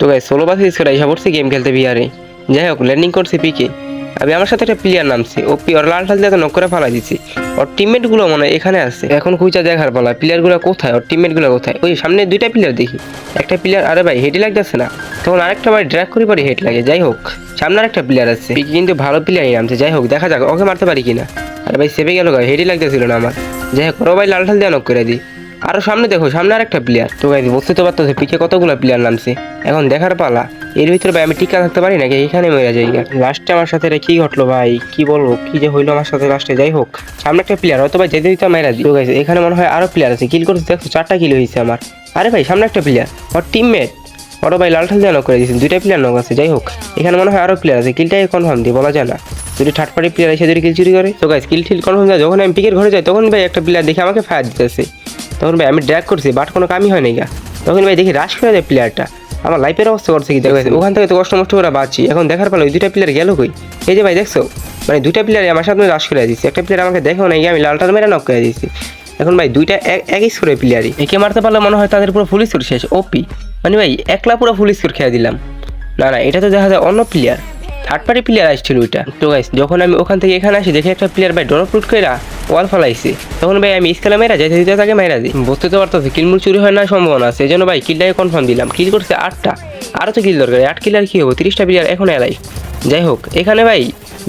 তো গাই ষোলো করে এসে পড়ছি গেম খেলতে বিহারে যাই হোক ল্যান্ডিং করছে পিকে আমি আমার সাথে একটা প্লেয়ার নামছে। ও পি ওর লাল ঠাল দিয়ে নক করে ফালাই দিচ্ছি ওর টিমমেটগুলো মনে হয় এখানে আছে। এখন খুঁজা দেখার পালা প্লেয়ারগুলো কোথায়? ওর টিমমেটগুলো কোথায়? ওই সামনে দুইটা প্লেয়ার দেখি। একটা প্লেয়ার আরে ভাই হেডই লাগতেছে না। তখন আরেকটা ভাই ড্র্যাগ করি পরে হেড লাগে। যাই হোক, সামনে আরেকটা প্লেয়ার আছে। পিকে কিন্তু ভালো প্লেয়ারই নামছে। যাই হোক, দেখা যাক, ওকে মারতে পারি কিনা। আরে ভাই সেভে গেল হেডই লাগতেছিল না আমার। যাই হোক, ওরা ভাই লাল ঠাল দিয়ে নক করে দিই। আরও সামনে দেখো, সামনে আর একটা প্লেয়ার তো গাইজ বুঝতে তো পারতো পিকে কতগুলো প্লেয়ার নামছে। এখন দেখার পালা, এর ভিতরে ভাই আমি টিকা থাকতে পারি নাকি? এখানে মরে যাই। লাস্টে আমার সাথে কি ঘটলো ভাই? কি বলব, কি যে হইল আমার সাথে লাস্টে যাই হোক, সামনে একটা প্লেয়ার হয়তো ভাই যেতে দিতে মেরা দিই তো গাইজ এখানে মনে হয় আরও প্লেয়ার আছে। কিল করতে দেখো, চারটা কিল হয়েছে আমার। আরে ভাই, সামনে একটা প্লেয়ার ওর টিমমেট ওরা ভাই লাল ঠাল দিয়ে করে দিয়েছে দুইটা প্লেয়ার নক আছে, যাই হোক। এখানে মনে হয় আরও প্লেয়ার আছে কিলটাই কনফার্ম দিয়ে বলা যায় না। যদি থার্ড পার্টি প্লেয়ার এসে যদি কিল চুরি করে, তো গাইজ কিল টিল কনফার্ম যায় যখন আমি পিকের ঘরে যাই, তখন ভাই একটা প্লেয়ার দেখে আমাকে ফায়ার দিতেছে। তখন ভাই আমি ড্র্যাগ করছি বাট কোনো কামই হয় গা। তখন ভাই দেখি রাশ করে দেয় প্লেয়ারটা আমার লাইফের অবস্থা করছে কি দেখো, ওখান থেকে তো কষ্ট মষ্ট করে বাঁচি এখন দেখার পেল ওই দুইটা প্লেয়ার গেল কই? এই যে ভাই দেখছ মানে দুইটা প্লেয়ার আমার সামনে রাশ করে দিচ্ছি একটা প্লেয়ার আমাকে দেখো নাই আমি লালটার মেরে নক করে দিচ্ছি এখন ভাই দুইটা এক স্কোরের প্লেয়ারই একে মারতে পারলে মনে হয় তাদের পুরো ফুল স্কোর শেষ ওপি মানে ভাই একলা পুরো ফুল স্কোর খেয়ে দিলাম। না না, এটা তো দেখা যায় অন্য প্লেয়ার থার্ড পার্টি প্লেয়ার আসছিল ওইটা। তো গাইস যখন আমি ওখান থেকে এখানে আসি, দেখি একটা প্লেয়ার ভাই ড্রপ রুট করে ওয়াল ফালাইছে। তখন ভাই আমি স্কেলে মেরা যাই দিতে তাকে মেরা দিই। বুঝতে তো পারতেছি কিলমুল চুরি হয় না সম্ভাবনা আছে। এই জন্য ভাই কিলটাকে কনফার্ম দিলাম। কিল করছে আটটা। আরও তো কিল দরকার। আট কিলার কী হব? তিরিশটা প্লেয়ার এখন এলাই। যাই হোক, এখানে ভাই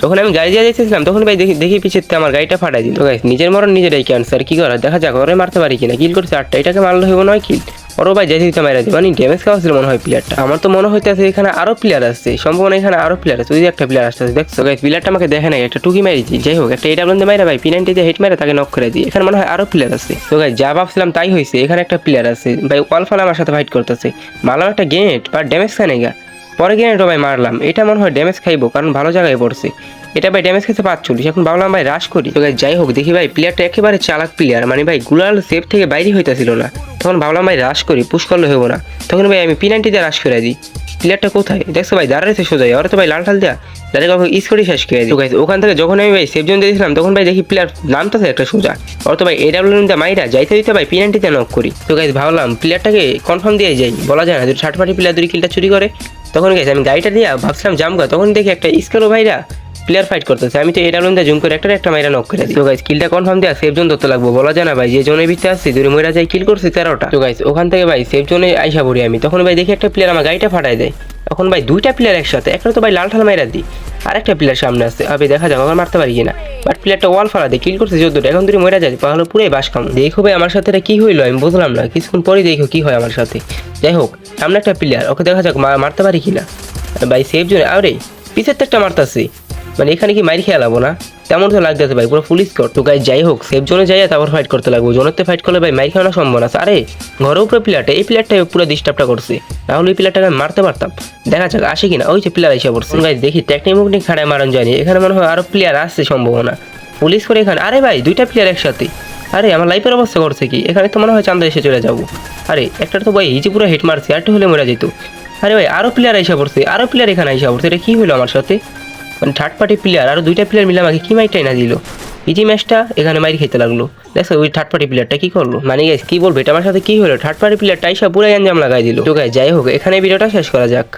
যখন আমি গাড়ি দিয়ে যাইতেছিলাম, তখন ভাই দেখি দেখি পিছিয়ে আমার গাড়িটা ফাটাই দিল। গাইস নিজের মরণ নিজেরাই ক্যান্সার কী করা? দেখা যাক, ওরে মারতে পারি কিনা? কিল করছে আটটা। এটাকে মারলে হইব নয় কিল। ওরও ভাই যেতে দিতে মারা মানে ড্যামেজ খাওয়া মনে হয় প্লেয়ারটা আমার তো মনে হইতেছে এখানে আরও প্লেয়ার আসছে। সম্ভাবনা এখানে আরও প্লেয়ার আছে ওই একটা প্লেয়ার আসছে দেখছ? গাইস প্লেয়ারটা আমাকে দেখে নাই, একটা টুকি মারিছি যাই হোক, একটা এটা বলতে মাইরা ভাই পিনাইনটি দিয়ে হেট মারে তাকে নক করে দিই। এখানে মনে হয় আরও প্লেয়ার আছে তো গাইস যা ভাবছিলাম তাই হয়েছে এখানে একটা প্লেয়ার আছে ভাই ওয়াল ফাল আমার সাথে ফাইট করতেছে। মারলাম একটা গেট বা ড্যামেজ খায় নাই গা। পরে গেনেটও ভাই মারলাম। এটা মনে হয় ড্যামেজ খাইবো, কারণ ভালো জায়গায় পড়ছে। এটা ভাই ড্যামেজ খেতে পাঁচচল্লিশ। এখন ভাবলাম ভাই রাশ করি। তো যাই হোক, দেখি ভাই প্লেয়ারটা একেবারে চালাক প্লেয়ার মানে ভাই, গুলাল সেফ থেকে বাইরে হইতেছিল না। তখন ভাবলাম ভাই রাশ করি পুশ করলে হইব না। তখন ভাই আমি পিনান্টি দিয়ে রাশ করে দিই। প্লেয়ারটা কোথায়? দেখছ ভাই দাঁড়াইছে সোজাই ওরা তো ভাই লাল ঠাল দেয়া। দাঁড়িয়ে আমাকে ইস করে শেষ করে দিই। ওখান থেকে যখন আমি ভাই সেফ জোন দিয়েছিলাম তখন ভাই দেখি প্লেয়ার নামতেছে একটা সোজা। ওরা তো ভাই এডাব্লিউ দিয়ে মাইরা যাইতে দিতে ভাই পিনান্টিতে নক করি। তো গাইজ ভাবলাম প্লেয়ারটাকে কনফার্ম দিয়ে যাই। বলা যায় না, যদি ষাট পার্টি প্লেয়ার দুই কিলটা চুরি করে। তখন গেছে আমি গাড়িটা দিয়ে ভাবছিলাম জামগা তখন দেখি একটা স্কেলো ভাইরা প্লেয়ার ফাইট করতেছে। আমি তো এটা লুন্দা জুম করে একটা একটা মাইরা নক করে তো গাইস কিলটা কনফার্ম দেয়া সেফ জোন ধরতে লাগবো। বলা যায় না ভাই, যে জোনের ভিতরে আসছি দূরে মইরা যাই কিল করছি তেরোটা। তো গাইস ওখান থেকে ভাই সেফ জোনে আইসা পড়ি আমি। তখন ভাই দেখি একটা প্লেয়ার আমার গাড়িটা ফাটাই দেয়। তখন ভাই দুইটা প্লেয়ার একসাথে, একটা তো ভাই লাল ঠাল মাইরা দিই আরেকটা প্লেয়ার সামনে আসছে আবে, দেখা যাক আমার মারতে পারি কিনা। বাট প্লেয়ারটা ওয়াল ফালা দেয় কিল করছে চোদ্দটা। এখন দূরে মরে যায় তাহলে পুরোই বাস খাম। দেখো ভাই, আমার সাথে এটা কি হইল আমি বুঝলাম না। কিছুক্ষণ পরে দেখো কি হয় আমার সাথে। যাই হোক, সামনে একটা প্লেয়ার ওকে দেখা যাক মারতে পারি কিনা। ভাই সেফ জোনে আরে পিছের তো একটা মারতাছি। মানে এখানে কি মাইর খেয়ালাবো না? তেমন তো লাগতেছে ভাই, পুরো ফুল স্কোর তো গাই যাই হোক সেফ জোনে যাই তারপর ফাইট করতে লাগবো। জোনেতে ফাইট করলে ভাই মাইর খাওয়ানো সম্ভব না। আরে, ঘরের উপরে প্লেয়ারটা এই প্লেয়ারটা পুরো ডিস্টার্বটা করছে। তাহলে এই প্লেয়ারটাকে আমি মারতে পারতাম। দেখা যাক, আসে কিনা। ওই যে প্লেয়ার এসে পড়ছে। গাই দেখি টেকনিক মুকনিক খাড়ায় মারান যায়নি এখানে মনে হয় আরও প্লেয়ার আসছে সম্ভাবনা। পুলিশ করে এখানে আরে ভাই, দুইটা প্লেয়ার একসাথে। আরে, আমার লাইফের অবস্থা করছে কি? এখানে তো মনে হয় চান্দা এসে চলে যাব। আরে, একটা তো ভাই হিজি পুরো হিট মারছে আরেকটু হলে মরে যেত। আরে ভাই, আরও প্লেয়ার এসে পড়ছে, আরও প্লেয়ার এখানে এসে পড়ছে। এটা কি হলো আমার সাথে? মানে থার্ড পার্টি প্লেয়ার আরও দুইটা প্লেয়ার মিলে আমাকে কি মাইটাই না দিল? ইজি ম্যাচটা এখানে মাইর খেতে লাগল। দেখো ওই থার্ড পার্টি প্লেয়ারটা কি করল? মানে গাইস কি বলব, এটা আমার সাথে কি হলো? থার্ড পার্টি প্লেয়ারটা এসে পুরাই আঞ্জাম লাগাই দিল। তো গাইস যাই হোক, এখানে ভিডিওটা শেষ করা যাক।